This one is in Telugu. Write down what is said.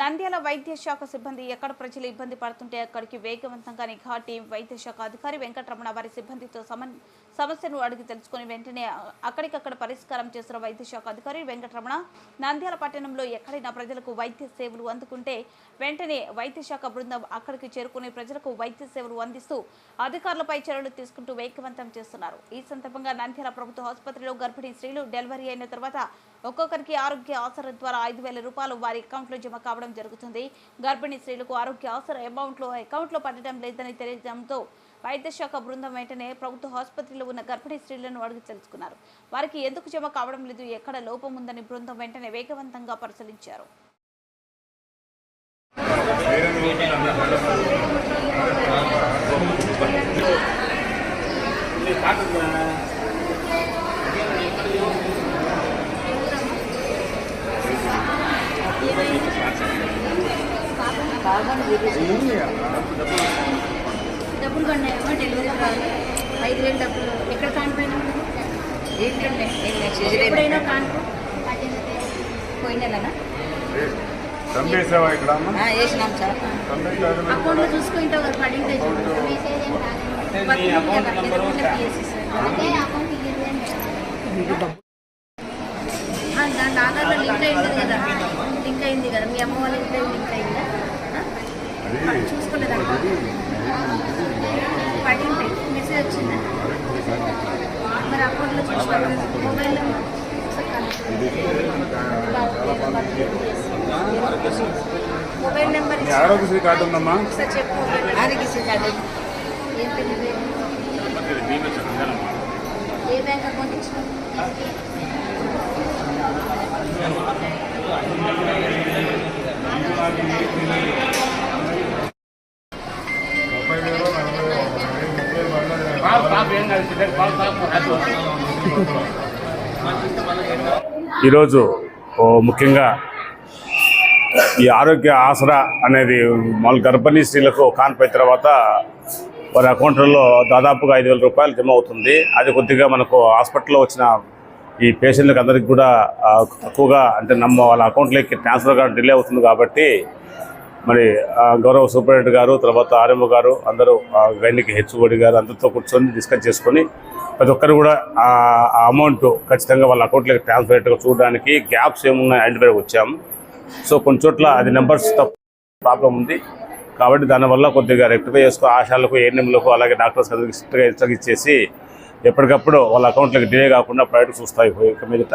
నంద్యాల వైద్య శాఖ సిబ్బంది ఎక్కడ ప్రజలు ఇబ్బంది పడుతుంటే అక్కడికి వేగవంతంగా నిఘా టీం వైద్య శాఖ అధికారి వెంకటరమణ వారి సిబ్బందితో సమన్ సమస్యను అడిగి తెలుసుకుని వెంటనే అక్కడికక్కడ పరిష్కారం చేసిన వైద్య శాఖ అధికారి వెంకటరమణ నంద్యాల పట్టణంలో ఎక్కడైనా ప్రజలకు వైద్య సేవలు అందుకుంటే వెంటనే వైద్య శాఖ బృందం అక్కడికి చేరుకుని ప్రజలకు వైద్య సేవలు అందిస్తూ అధికారులపై చర్యలు తీసుకుంటూ వేగవంతం చేస్తున్నారు. ఈ సందర్భంగా నంద్యాల ప్రభుత్వ ఆసుపత్రిలో గర్భిణీ స్త్రీలు డెలివరీ అయిన తర్వాత ఒక్కొక్కరికి ఆరోగ్య ఆసర ద్వారా ఐదు వేల రూపాయలు వారి అకౌంట్లో జమ కావడం జరుగుతుంది. గర్భిణీ స్త్రీలకు ఆరోగ్య ఆసర అమౌంట్లో అకౌంట్లో పడటం లేదని తెలియడంతో వైద్య శాఖ బృందం వెంటనే ప్రభుత్వ ఆసుపత్రిలో ఉన్న గర్భిణీ స్త్రీలను అడిగి తెలుసుకున్నారు. వారికి ఎందుకు జమ కావడం లేదు ఎక్కడ లోపం ఉందని బృందం వెంటనే వేగవంతంగా పరిశీలించారు. డబ్బులు పడినాయేమో డెలివరీ కాదు ఐదు వేలు డబ్బులు. ఎక్కడ కానిపోయినా ఎప్పుడైనా కానుకో. పోయిన నెలనా చంపేసావా ఇక్కడ అమ్మ? వేసినాం సార్. అకౌంట్లో చూసుకుంటావు కదా పడింది దాని ఆధార్లో లింక్ అయింది కదా. లింక్ అయింది కదా. మీ అమ్మ వాళ్ళ ఇంట్లో లింక్ అయిందా. పడింది. మెసేజ్ వచ్చిందా? మరి అకౌంట్లో చూసుకోవాలి మొబైల్లో మొబైల్ నెంబర్. మీ ఆరోగ్యశ్రీ కార్డు ఉందమ్మా. చెప్పు. ఆరోగ్యశ్రీ కార్డు. ఏం బ్యాంక్ అకౌంట్ ఈరోజు ఓ ముఖ్యంగా ఈ ఆరోగ్య ఆసరా అనేది మామూలు గర్భిణీ స్త్రీలకు కాన్పోయిన తర్వాత వారి అకౌంట్లలో దాదాపుగా ఐదు వేల రూపాయలు జమ అవుతుంది. అది కొద్దిగా మనకు హాస్పిటల్లో వచ్చిన ఈ పేషెంట్లకు అందరికి కూడా తక్కువగా అంటే నమ్మ వాళ్ళ అకౌంట్లోకి ట్రాన్స్ఫర్గా డిలే అవుతుంది కాబట్టి మరి గౌరవ సూపరింటెండెంట్ గారు తర్వాత ఆర్ఎంఓ గారు అందరూ గైనికి హెచ్ఓడి గారు అందరితో కూర్చొని డిస్కస్ చేసుకొని ప్రతి ఒక్కరు కూడా ఆ అమౌంట్ ఖచ్చితంగా వాళ్ళ అకౌంట్లోకి ట్రాన్స్ఫర్ అయ్యేట్టుగా చూడడానికి గ్యాప్స్ ఏమున్నాయి ఐడెంటిఫై వచ్చాము సో కొన్ని చోట్ల అది నెంబర్స్ ప్రాబ్లం ఉంది. కాబట్టి దానివల్ల కొద్దిగా రెక్టిఫై చేసుకో ఆశాలకు ఏఎన్ఎంలకు అలాగే డాక్టర్స్ అందరికి స్ట్రిక్ట్గా ఇన్స్ట్రక్ట్ ఇచ్చేసి ఎప్పటికప్పుడు వాళ్ళ అకౌంట్లకు డిలే కాకుండా ప్రైవేట్ చూస్తాయి ఇక మీదట.